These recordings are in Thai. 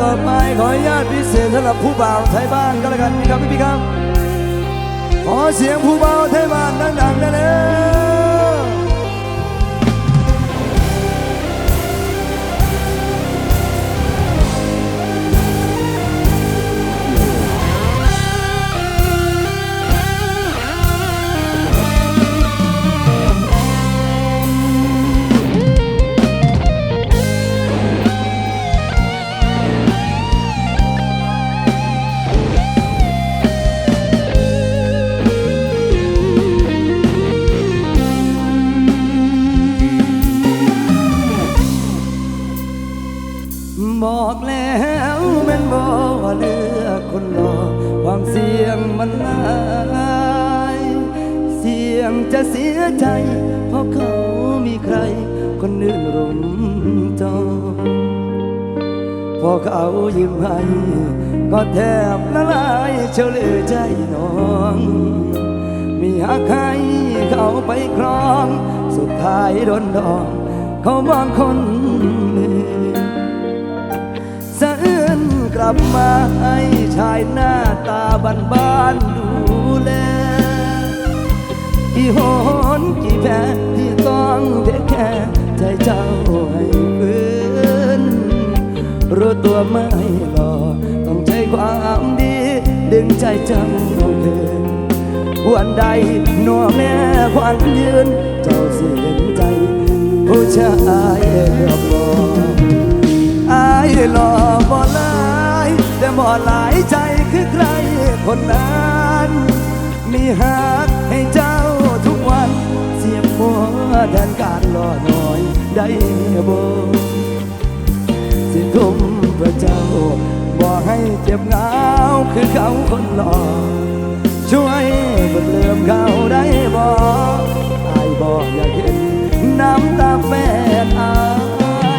ต่อไปขออนุญาตพิเศษสำหรับผู้บ่าวไทยบ้านก็แล้วกันพี่ครับพี่ๆครับ ขอเสียงผู้บ่าวไทยบ้านดังๆได้เลย มันลายเสียงจะเสียใจ เพราะเขามีใคร คนอื่นรุมจองพอเขายิ้มให้ก็แทบละลายเฉลยใจน้องมีหักให้เขาไปครอง สุดท้ายโดนดอง เขามองคน ลับมาให้ชายหน้าตาบ้านบ้านดูแลกี่หนกี่แผลที่ต้องเทแค่ใจเจ้าให้ฟื้นรู้ตัวไม่หรอต้องใช้ความดี ดึงใจเจ้าคืนวันใดหนัวแม่ควันยืน เจ้าเสียใจ ผู้ชายเรียบรอย หลายใจคือใครคนนั้น มีหักให้เจ้าทุกวัน เสียบหัวแทนการรอหน่อยได้บ่สิทุ่มเพื่อเจ้าบ่ให้เจ็บเหงาคือเขาคนหล่อช่วยเบิกเลื่อมเขาได้บ่อายบ่อยากเห็นน้ำตาแฟนอา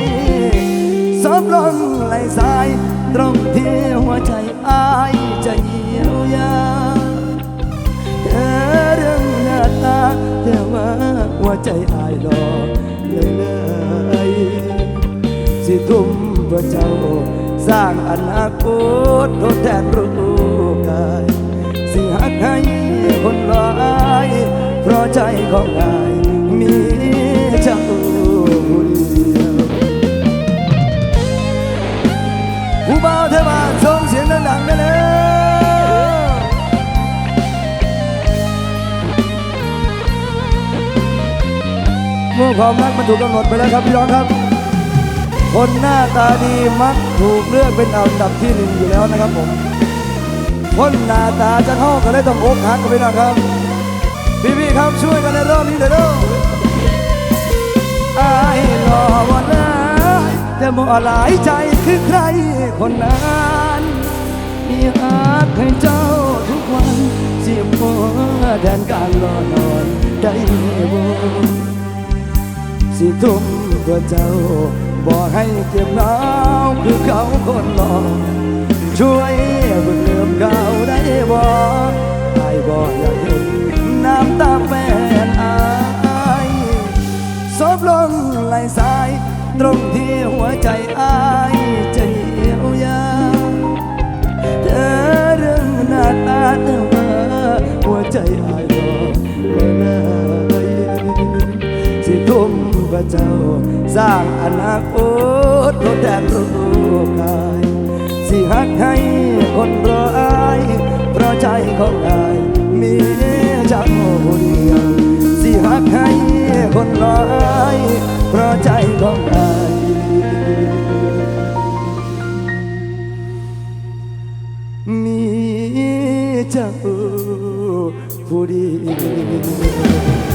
ยซบลงไหลสาย ตรงที่หัวใจอายจะเยียวยาเธอเรื่องหน้าตาแต่ว่าหัวใจอายรอเลยเลยสิทุ่มเพื่อเจ้าสร้างอนาคตทดแทนรูปกายสิหักให้คนร้ายเพราะใจของอายมีเจ้า มื่อความรักมันถูกกำหนดไปแล้วครับพี่น้องครับ คนหน้าตาดีมักถูกเลือกเป็นอันดับที่หนึ่งอยู่แล้วนะครับผมคนหน้าตาจะเข้ากันได้ต้องอกหักกันไปนะครับพี่ๆครับช่วยกันในรอบนี้เด้ออายหล่อว่าหลายแต่บ่หลายใจคือใครคนนั้นมีหักให้เจ้าทุกวันเสียบหัวแทนการรอนอนได้บ่ สิทุ่มเพื่อเจ้าบ่ให้เจ็บหนาวคือเขาคนหล่อช่วยเบิ่งเลื่อมเขาได้บ่อายบ่อยากเห็นน้ำตาแฟนอายซบลงไหลสาย ตรงที่หัวใจอายจะเยียวยาเธอเรื่องหน้าตาแต่ว่าหัวใจอาย เจ้า สร้างอนาคตทดแทนรูปกาย สิหักให้คนร้าย เพราะใจของอายมีเจ้าผู้เดียวสิหักให้คนร้ายเพราะใจของอายมีเจ้าผู้เดียว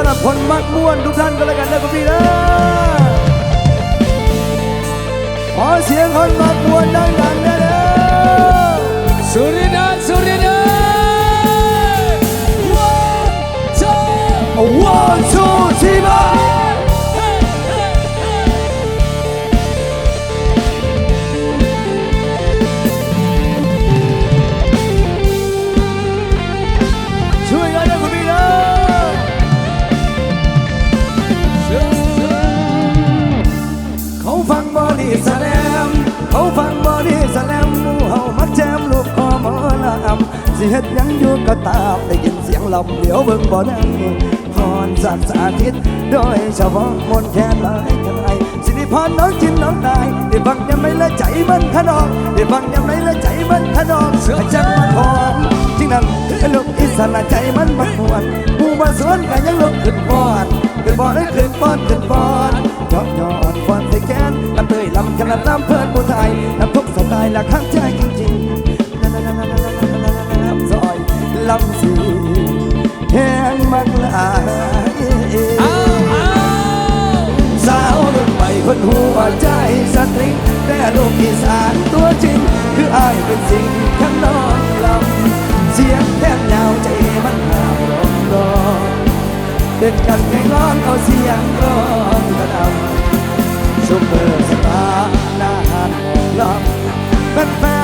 สำหรับคนมักม่วนทุกท่านก็แล้วกันนะคุณพี่นะขอเสียงคนมักม่วนดังๆนะเด้อสุริ ดี้สแลมมูเฮามักแจมลูกคอหมอลำสิเฮ็ดยังอยู่ก็ตามได้ยินเสียงลำเดี๋ยวเบิ่งบ่ดังพรสักสาธิต โดยเฉพาะมนแค่หลายกันไอสิริพรน้องกินน้องตายได้ฟังยังไม่ละใจมันขนองได้ฟังยังไม่ละใจมันขนองเสือจังมาทองจริงนั้นลูกอิสระใจมันบักหวนผู้มาสวนกันยังลูกขึ้นบอนขึ้นบอนขึ้นบอดขึ้นบอดยอดยอดฟอนใส่แกนลำเตยลำขกันลำเพื่อนผู้ไทยลำ สไตล์ละข้างใจจริงๆลำซอยลำสีแห้งมากลายสาวรุ่นใหม่คนหัวใจสตริงแต่ลูกอีสานตัวจริง คืออายเป็นสิ่งข้างนอกลำเสียงแทบยาวใจมันหาวร้องรอเด็ดกันแข่งร้องเอาเสียงร้องกระดำซุปเปอร์สตาร์หน้าหาน ลำแฟน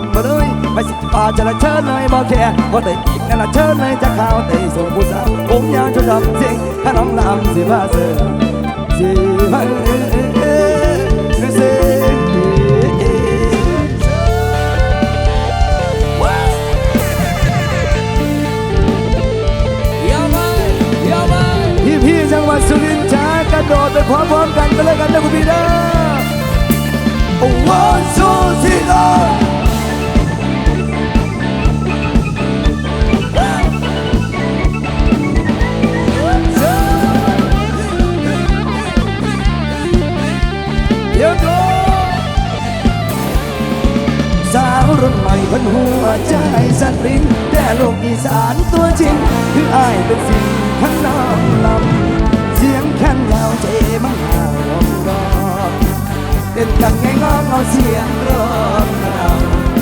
นมาเลยไม่สิป่าจะละเชิญเลยบ่แค่บ่ได้อีกนั่นละเชิญเลยจะข่าวเตะส่งผู้สาวผมยาวจนดำจริงถ้าน้องลำสิว่าเสือสิว่าเออเออเออเออเยี่ยมไปยี่ยมไปพี่พี่จังหวัดสุรินทร์จ้ากระโดดไปพร้อมๆกันไปเลยกันนะคุณพี่นะโอ้วันซูซิ คนหัวใจสัตริงแต่ลกอีสานตัวจริง คืออายเป็นสิ่งข้างนอกลำเสียงแค้นยาวเจมังหาลองรอเด่นกันไงงองเอาเสียงร้องร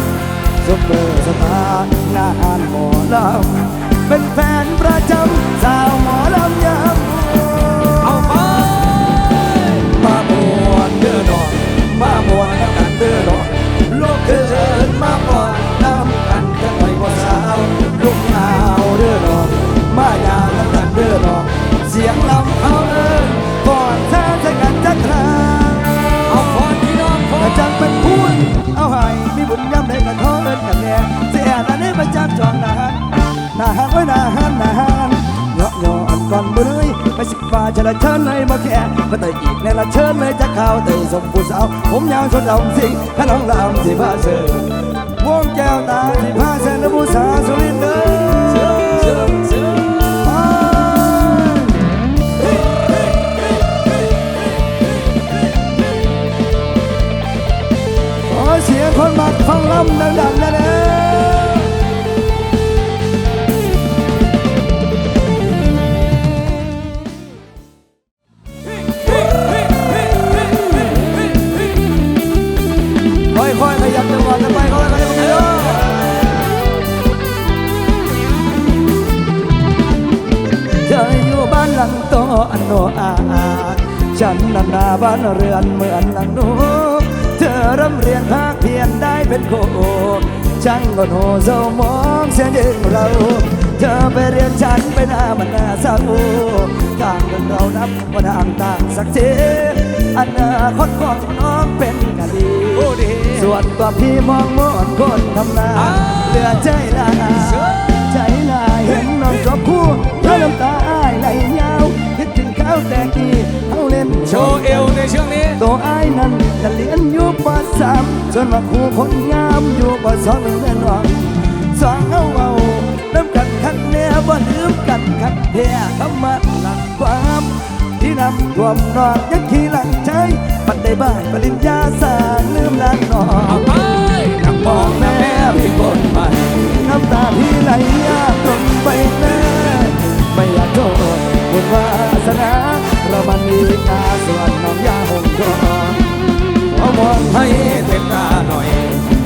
ำซุปเปอร์สตาร์หน้าอ่านหมอลำเป็นแฟนประจำสาวหมอลำยา มาจับจองนาฮันนาฮันไว้นาฮันนาฮันเหยาะเหยาะก่อนมือเลยไปสิฟ้าจะละเชิญเลยมาแค่มาแต่อีกในละเชิญเลยจะข้าวแต่สมผู้สาวผมยาวชนดำสิงถ้าน้องลำสิพาเสือวงแก้วตาสิพาเสือและผู้สาวสุรินทร์เด้อเสียงคนมักฟังลำดังๆแน่ อันโนอาฉันนันนาบ้านเรือนเหมือนหลังหนูเธอร่ำเรียนภาคเพียนได้เป็นโคช่างก็โนเศร้ามองเสียดึงเรา เธอไปเรียนฉันไปหน้ามันหน้าเศร้าต่างกันเรานับว่าทางต่างสักทีอนาคตของน้องเป็นกันดีโอ้ดีส่วนตัวพี่มองมอนคนทำนาเหลือใจลาใจลายเห็นน้องจบคู่แล้วน้ำตาอ้ายไหล ยาวคิดถึงข้าวแต่กี้เขาเล่นโชว์เอวในช่วงนี้ตัวอ้ายนั้นจะเรียนอยู่ปสามส่วนมาครูคนงามอยู่ปสองหนึ่งเดือนหวังสองเอาเอาน้ำกันคันแน่บ่ลืมกันคันแท้คำมาหลักความที่นำรวมนอนยังขี่หลังใจปัดได้บ้านปริญญาสารลืมนานนอเอานไปนักมบอองลแม่แม่พี่คนใหม่น้ำตาพี่ไหลยากตรง วาสนาเรามันมีตาสวนน้องยาหงกอนขอมองให้เต็มตาหน่อย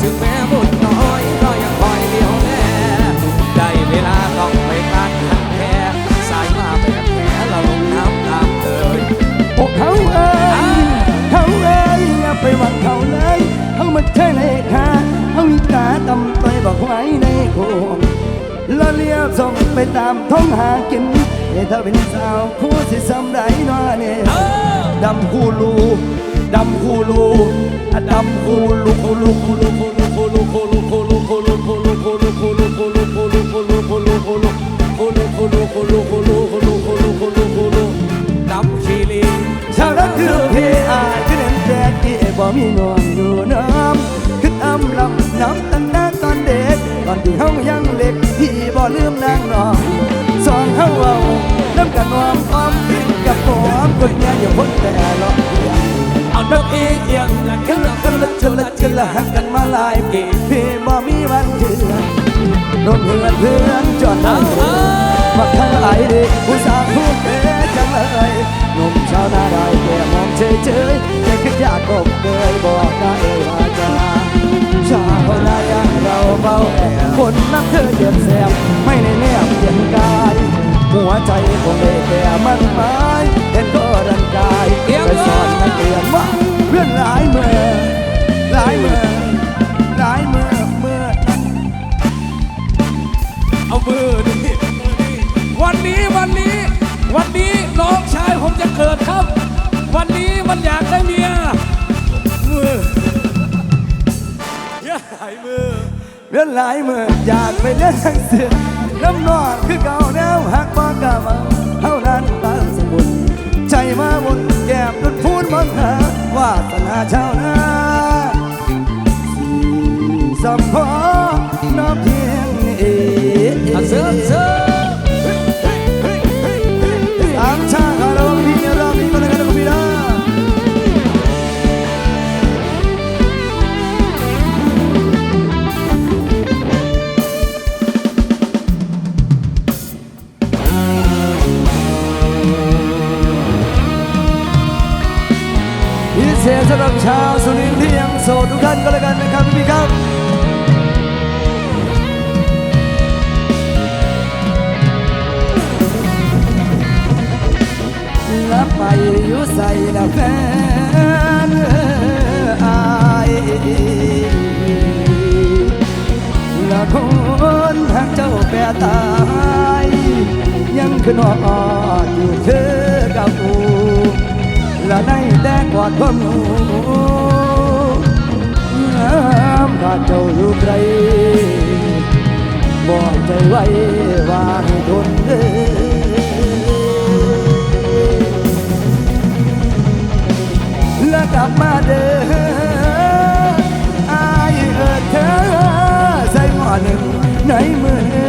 ถึงแม้บุญน้อยก็ยังคอยเลี้ยวแลได้เวลาต้องไปตัดหักแพ้สายมาแบบแผลเราลงน้ำตามเคยพวกเขาเอ้ยเขาเอ้ยอย่าไปหวังเขาเลยเขามันแค่เลขาเขามีตาตำไปบอกไว้ในโคมละเลียวส่งไปตามท้องหากิน ถ้าเป็นสาวคู่สิสำไรน้อเนี่ยเออดำคูลูดำคูลูอะดำคูลูคูลูคูลูคูลูคูลู มอ้อมกับหอมคนนี่ยอย่าพ้นแต่หรอกเอาดอกเอียงละกันละกันละกันละกันละหักกันมาหลายปีพี่บ่มีวันเถื่อนรวมเพื่อนเพื่อนจอดนั่งมาข้างไอดีผู้สาวพูดเอ๊ะจังเลยนมชาวนาได้แค่มองเฉยเฉยๆแต่คิดอยากกบเคยบอกได้ว่าจะชาวนาอย่างเราเบาแอบคนนับเธอเดือดแสบไม่ในแนบเปลี่ยนกาย หัวใจคงได้แต่มันหมายเห็นก็รันกายไปสอนนักเรียนว่าเพื่อนหลายเมื่อหลายเมื่อหลายเมื่อเมื่อเอามือนี่วันนี้วันนี้ วันนี้น้องชายผมจะเกิดครับ วันนี้มันอยากได้เมียมืออย่าหายมือเพื่อนหลายเมื่ออยากไปเล่นทั้งเสือ น้ำนองคือเก่าแนวหักบอกกะมาเท่านั้นตามสมุนใจมาบนแก้มจนพูดมังหาวาสนาชาวนาสีสัมพอน้อเพียงนี้อะเพิเศษสำหรับชาวสุรินทร์ที่ยังโสดทุกท่านก็แล้วกันนะครับพี่ครับลับไปอยู่ใส่ละแฟนอายละคนหักเจ้าแปรตาย ยังขึ้นหอดอยู่เธอกับกู ละในแต่กอดความหนูงามขาเจ้าอยู่ไกลบอกใจไว้ว่าให้ทนเด้อแล้วกลับมาเด้ออายเอิดเธอใส่หม้อหนึ่งในมือ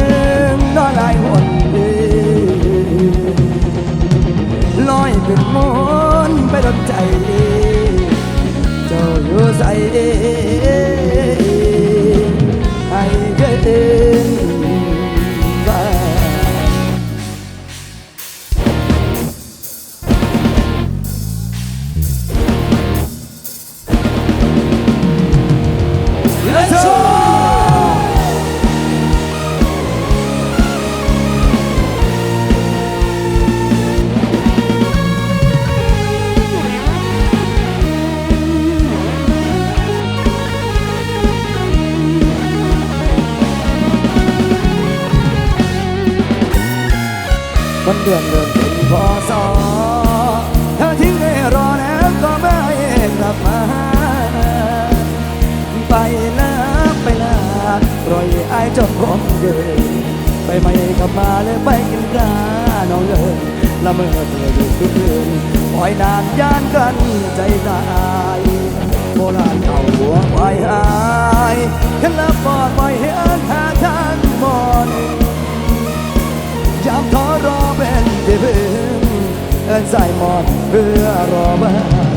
ล่อยไอ้ายจนผมเดินไปไม่กลับมาเลยไปกินกาน้องเลยละเมอเธออยู่ทุกคืนปล่อยนานย่านกันใจตายโบราณเอาหัวไว้หายเห็นแล้วปอดปล่อยให้อันหาทางมอนยามขอรอเป็นเดือนเอินใส่หมอนเพื่อรอมา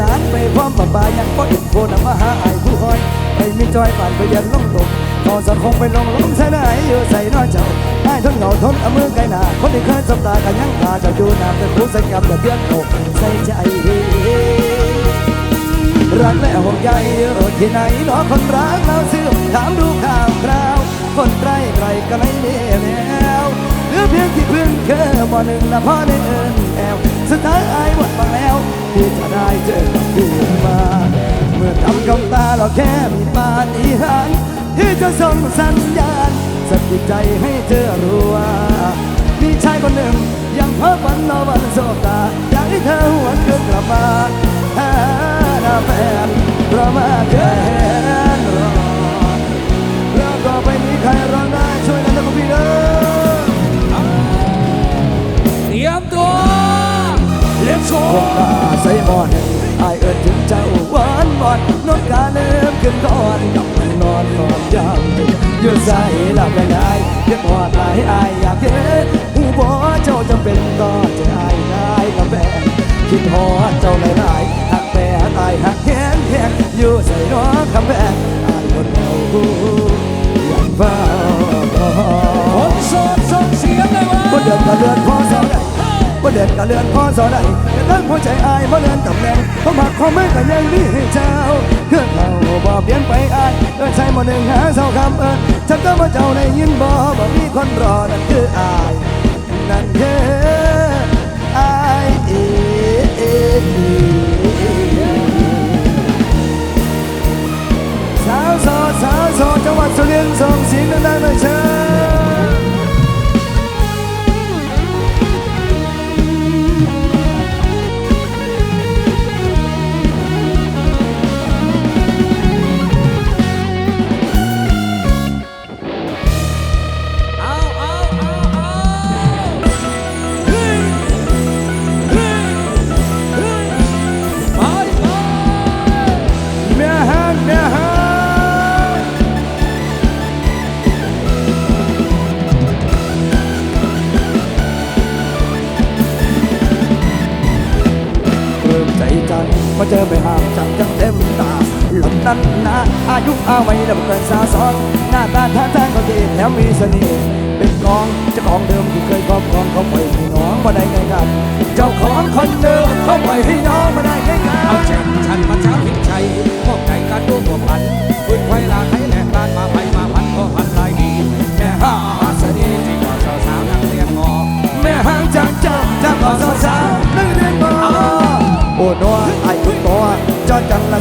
นานไปพร้อมป่าป่ายังก็อินโฟนำมาหาไอ้ผู้คอยไปมีจอยผ่านไปยันลงตกขอสังคงไปลงลงใส่ไหนอยู่ใส่น้อยเจ้าไอ้ทนเหงาทนเอามือไก่หนาคนที่เคยสบตากันยังตาเจ้าอยู่น้ำเป็นผู้ใส่กับเดือดเดือดอกใส่ใจรักและห่วงใยอยู่ที่ไหนหนอคนรักเราซื้อถามดูข่าวคราว คนใกล้ใครก็ไม่เดีแล้วเหลือเพียงที่พึ่งเคอบ่หนึ่งละพ่อในเอิญแอว สุดท้ายอายหมดมาแล้วที่จะได้เจอกับคืนมา เมื่อทำคำตาเราแค่มีปาฏิหาริย์ที่จะส่งสัญญาณสะกิดใจให้เธอรู้ว่ามีชายคนหนึ่งยังเพ้อฝันนอวันโซตาอยากให้เธอหวนคืนกลับมาหาหน้าแฟนเพราะมาแค่รอ เล่นโชพวกว์ตาใส่หมอนอายเอิดถึงเจ้าหวานหมอนนกกาเริ่มขึ้นก่อนกับมันนอนนอนยามอยู่ใส่หลับไม่ได้เรียกว่าตายอายอยากเห็นหูบ่เจ้าจำเป็นต่อใจอายได้กับแฟนคิดหอดเจ้าหลายๆหักแปรตายหักแขนแขนอยู่ใส่น้อคำแพงอายคนเดียวอยากเฝ้าคนโสดส่งเสียงเลยวะบ่เดือนก็เลือนพอสอได้บ่ เดือนก็เลือนพอสอได้แต่ตั้งหัวใจอายบ่เลือนตำแหน่งความหักความไม่ก็ยังมีให้เจ้าเครื่องเขาบ่เปลี่ยนไปอายเดินใช้หมดหนึ่งหาเศร้าคำเอิญฉันก็มาเจ้าได้ยินบ่บ่มีคนรอนั่นคืออายนั่นคืออายเองสาวโสดสาวโสดจังหวัดสุรินทร์ส่งเสียงดังๆหน่อยเชิญ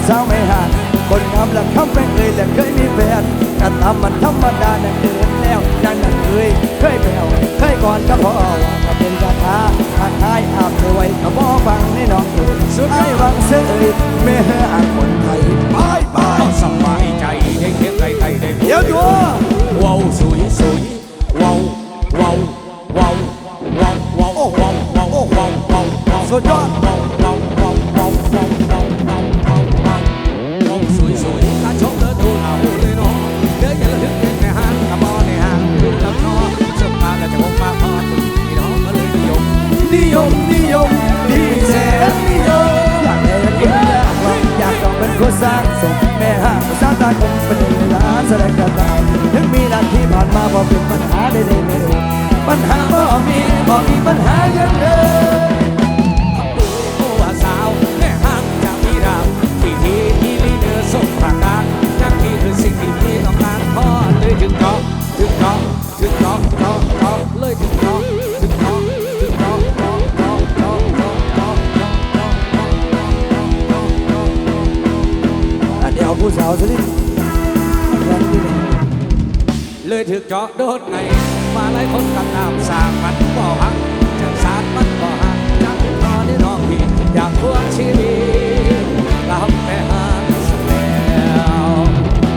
สาวไม่ห่างคนงามและคำเป็นเอ่ยและเคยมีแฟนกันตามมันธรรมดานั่นเดินแล้วนั่นนั่นเคยเคยแผ่วเคยก่อนก็พอว่าก็เป็นกาถาหากอายอาบเธอไว้ก็บอฟังในน้องเอ๋ยสุดไอ้วังเสยแม่ห่างคนไทยบายบายก็สบายใจได้เคียงไกลไกลได้เดี๋ยวตัวว้าวสวยสวยว้าวว้าวว้าวว้าวว้าวว้าวว้าวว้าวว้าวว้าวสุดยอด แสดงกระจายถึงมีนาที่ผ่านมาบ่เป็นปัญหาไดๆเลยปัญหาบ่มีบ่มีปัญหายังเลยผู้สาวซะดิ เลยถึกเจาะโดดในมาหลายคนกันน้ำสร้างมันบ่หักจังสารมันบ่หักจังตอนนี้น้องพี่อยากทวงชีวิตรับแม่หาสแล้ว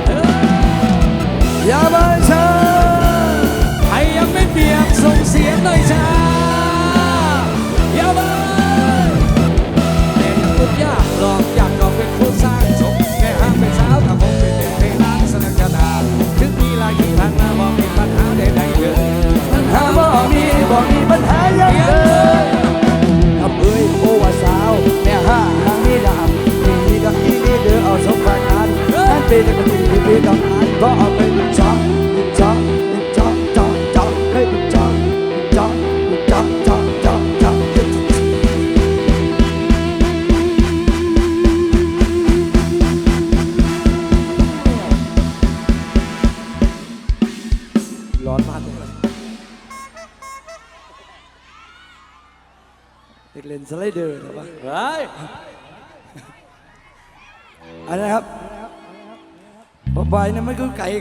เอ้ยอย่ามาช้าใครยังไม่เปียกส่งเสียงหน่อยจ้าอย่ามาเด็กพูดยากหลอกอยากหลอก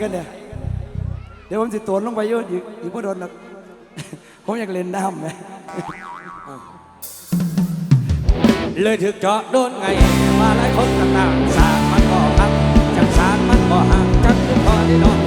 กันเนี่ยเดี๋ยวผมสิตัวลงไปเยอะอีกอีกพ่โดนหรอกผมอยากเล่นน้ำไหมเลยถึกเจาะโดนไงมาหลายคนต่างๆสารมันก็หักจังสารมันก็หักจังคือพอได้นอน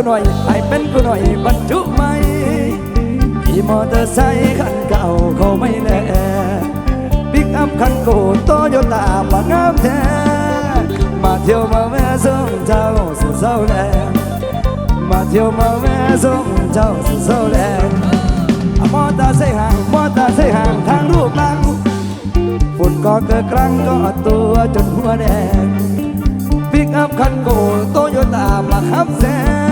อเป็นคนหน่อยไอเป็นคนหน่อยบรรทุกไม่ขี่มอเตอร์ไซค์คันเก่าเขาไม่แลปิกอัพคันโกโตโยต้ามางามแท้มาเที่ยวมาแวะส่งเจ้าสู่เศร้าแลมาเที่ยวมาแวะส่งเจ้าสู่เศร้าแลมอเตอร์ไซค์ห่างมอเตอร์ไซค์ห่างทางรูปลังฝุ่นก็เกิดครั้งก็ตัวจนหัวแดงปิกอัพคันโกโตโยต้ามาขับแซง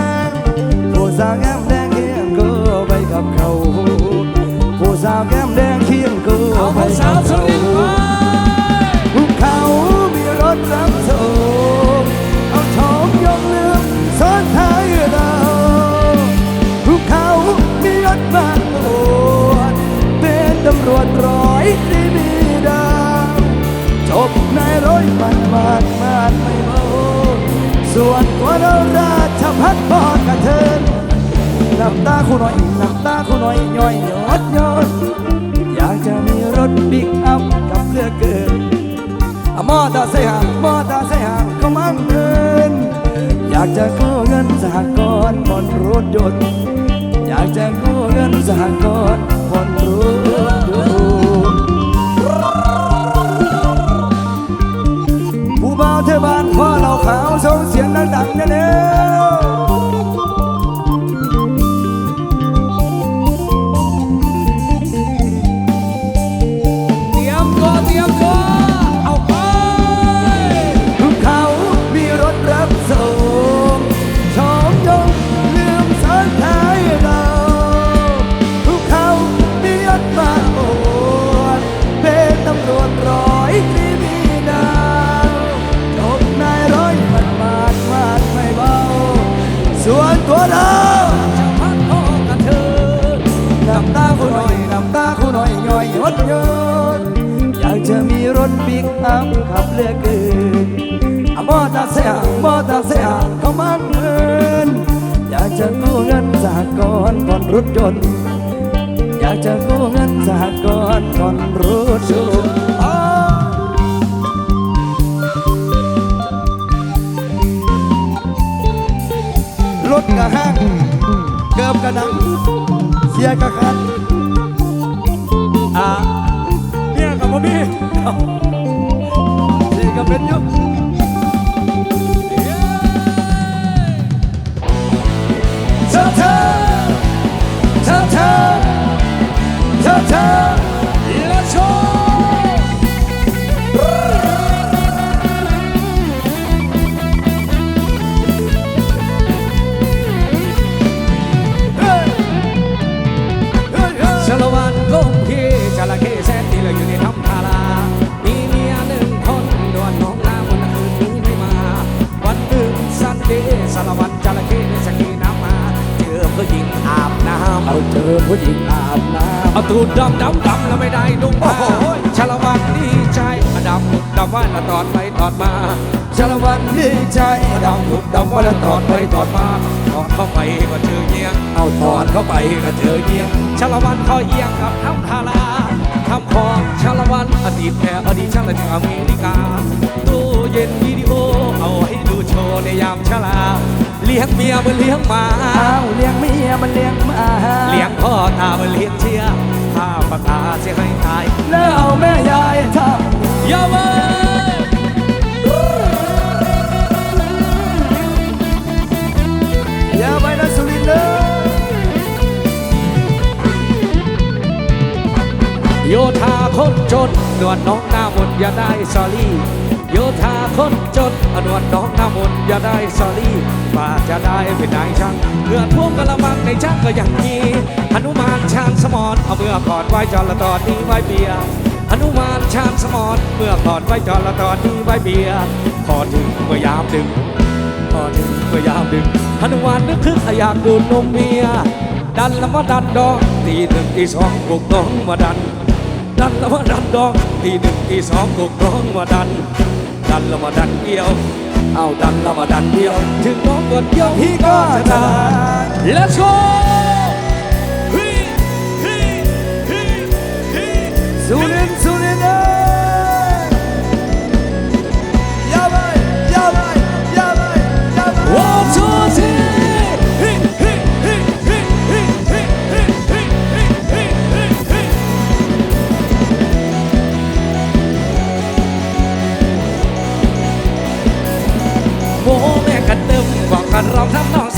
สาวแก้มแดงเคียงกูไปกับเขาผู้สาวแก้มแดงเคียงกูเอาไปผู้สากัวบสุเขาเขามีรถรับส่งเอาชมยกเรือซ้อนท้ายเราภูเขามีรถมาตรวจเป็นตำรวจร้อยที่มีดาวจบในร้อยมันมากมากไม่เบาส่วนตัวเราราชพัฒพอกระเทิน น้ำตาคู่หน่อยน้ำตาคู่หน่อยย่อยยอดยอดอยากจะมีรถบิ๊กอัพกับเรือเกินอมอตอร์ไซค์ห่างมอตอร์ไซค์ห่างก็มั่งเงินอยากจะกู้เงินสหกรณ์ผ่อนรถยนต์อยากจะกู้เงินสหกรณ์ผ่อนรถยนต์ผู้บ่าวเทบ้านพ่อเราขาวส่งเสียงดังๆนะ กอัพขับเหลือเกินอมอตอร์ไซค์ห่างมอเตอร์ไซค์ห่างเขามันเงินอยากจะกู้เงินสหกรณ์ผ่อนรถยนต์อยากจะกู้เงินสหกรณ์ผ่อนรถยนต์รถกระห้างเกือบกระดังเสียกระคันอะเนี่ยกับพ่อพี่ เสี ใจดำหุบดำวันละตอดไปตอดมาตอนเข้าไปก็เจอเยียงเอาถอดเข้าไปก็เจอเงี้ยงชาละวันคอเอียงกับท้ำทาราทำของชาละวันอดีตแพ้อดีตช่างละถึงอเมริกาตู้เย็นวิดีโอเอาให้ดูโชว์ในยามชาลาเลี้ยงเมียเหมือนเลี้ยงหมาอ้าวเลี้ยงเมียมันเลี้ยงหมาเลี้ยงพ่อตาเหมือนเลี้ยงเชียข้าปากกาเสียให้ตายแล้วเอาแม่ยายทำอย่าเว้ย คนจนนวดน้องหน้ามนอย่าได้สอรี่โยธาคนจนอนวดน้องหน้ามนอย่าได้สอรี่ป่าจะได้เป็นนายช่างเมื่อพ่วมกระมังในช่างก็อย่างมีอนุมานช่างสมอนเอาเมื่อก่อนไว้จอละตอนนี้ไว้เบียอนุมานชามสมอนเมื่อก่อนไว้จอละตอนนี้ไว้เบียพอถึงเมื่อยามดึงพอถึงเมื่อยามดึงอนุมานนึกคึกอยากดูนมเมียดันละมาดันดอกตีหนึ่งตีสองปลุกน้องมาดัน đành là mà đành đo thì đừng kỳ xóm cuộc đón mà đành đành là mà đành yêu. Ao đành là mà đành yêu. Chứ có còn yêu thì có ta. let's go! Soon ร้องทำนอง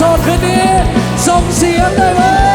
สดคืนนี้ส่งเสียงเลยเว้ย